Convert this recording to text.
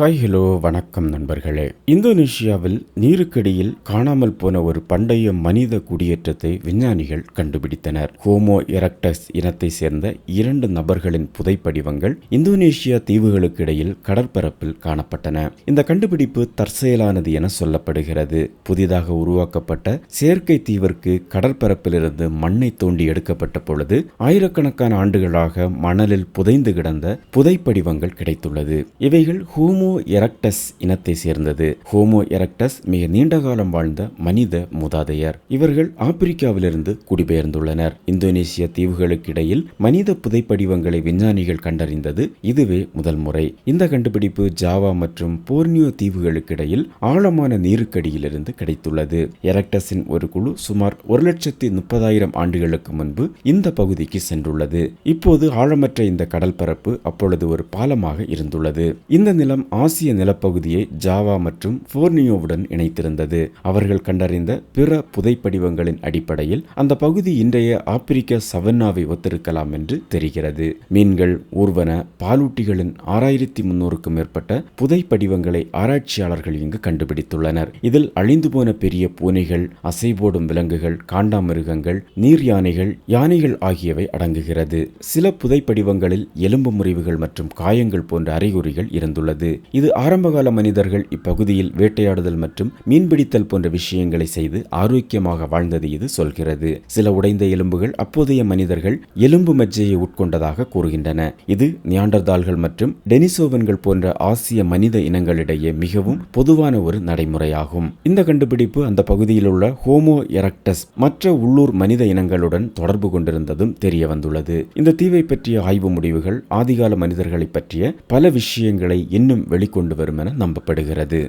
Hi hello வணக்கம் நண்பர்களே. இந்தோனேஷியாவில் நீருக்கடியில் காணாமல் போன ஒரு பண்டைய மனித குடியேற்றத்தை விஞ்ஞானிகள் கண்டுபிடித்தனர். ஹோமோ எரக்டஸ் இனத்தை சேர்ந்த இரண்டு நபர்களின் புதைப்படிவங்கள் இந்தோனேஷியா தீவுகளுக்கு இடையில் கடற்பரப்பில் காணப்பட்டன. இந்த கண்டுபிடிப்பு தற்செயலானது என சொல்லப்படுகிறது. புதிதாக உருவாக்கப்பட்ட செயற்கை தீவிற்கு கடற்பரப்பிலிருந்து மண்ணை தோண்டி எடுக்கப்பட்ட பொழுது ஆயிரக்கணக்கான ஆண்டுகளாக மணலில் புதைந்து கிடந்த புதைப்படிவங்கள் கிடைத்துள்ளது. இவைகள் ஹோமோ எரக்டஸ் இனத்தை சேர்ந்தது. ஹோமோ எரக்டஸ் மிக நீண்ட காலம் வாழ்ந்த மனித மூதாதையர். இவர்கள் ஆப்பிரிக்காவிலிருந்து குடிபெயர்ந்துள்ளனர். இந்தோனேசிய தீவுகளுக்கு இடையில் மனித புதைப்படிவங்களை விஞ்ஞானிகள் கண்டறிந்தது இதுவே முதல் முறை. இந்த கண்டுபிடிப்பு ஜாவா மற்றும் போர்னியோ தீவுகளுக்கு இடையில் ஆழமான நீருக்கடியிலிருந்து கிடைத்துள்ளது. எரக்டஸின் ஒரு குழு சுமார் ஒரு லட்சத்தி முப்பதாயிரம் ஆண்டுகளுக்கு முன்பு இந்த பகுதிக்கு சென்றுள்ளது. இப்போது ஆழமற்ற இந்த கடல் பரப்பு அப்பொழுது ஒரு பாலமாக இருந்துள்ளது. இந்த நிலம் ஆசிய நிலப்பகுதியை ஜாவா மற்றும் போர்னியோவுடன் இணைத்திருந்தது. அவர்கள் கண்டறிந்த பிற புதைப்படிவங்களின் அடிப்படையில் அந்த பகுதி இன்றைய ஆப்பிரிக்க சவன்னாவை ஒத்திருக்கலாம் என்று தெரிகிறது. மீன்கள் ஊர்வன பாலூட்டிகளின் ஆறாயிரத்தி முன்னூறுக்கும் மேற்பட்ட புதைப்படிவங்களை ஆராய்ச்சியாளர்கள் இங்கு கண்டுபிடித்துள்ளனர். இதில் அழிந்து போன பெரிய பூனைகள் அசைபோடும் விலங்குகள் காண்டாமிருகங்கள் நீர் யானைகள் யானைகள் ஆகியவை அடங்குகிறது. சில புதைப்படிவங்களில் எலும்பு முறிவுகள் மற்றும் காயங்கள் போன்ற அறிகுறிகள் இருந்துள்ளது. இது ஆரம்பகால மனிதர்கள் இப்பகுதியில் வேட்டையாடுதல் மற்றும் மீன்பிடித்தல் போன்ற விஷயங்களை செய்து ஆரோக்கியமாக வாழ்ந்தது இது சொல்கிறது. சில உடைந்த எலும்புகள் அப்போதைய மனிதர்கள் எலும்பு மஜ்ஜையை உட்கொண்டதாக கூறுகின்றன. இது நியாண்டர்தால்கள் மற்றும் டெனிசோவன்கள் போன்ற ஆசிய மனித இனங்களிடையே மிகவும் பொதுவான ஒரு நடைமுறையாகும். இந்த கண்டுபிடிப்பு அந்த பகுதியில் உள்ள ஹோமோ எரக்டஸ் மற்ற உள்ளூர் மனித இனங்களுடன் தொடர்பு கொண்டிருந்ததும் தெரிய வந்துள்ளது. இந்த தீவை பற்றிய ஆய்வு முடிவுகள் ஆதிகால மனிதர்களை பற்றிய பல விஷயங்களை இன்னும் வெளிக்கொண்டு வரும் என நம்பப்படுகிறது.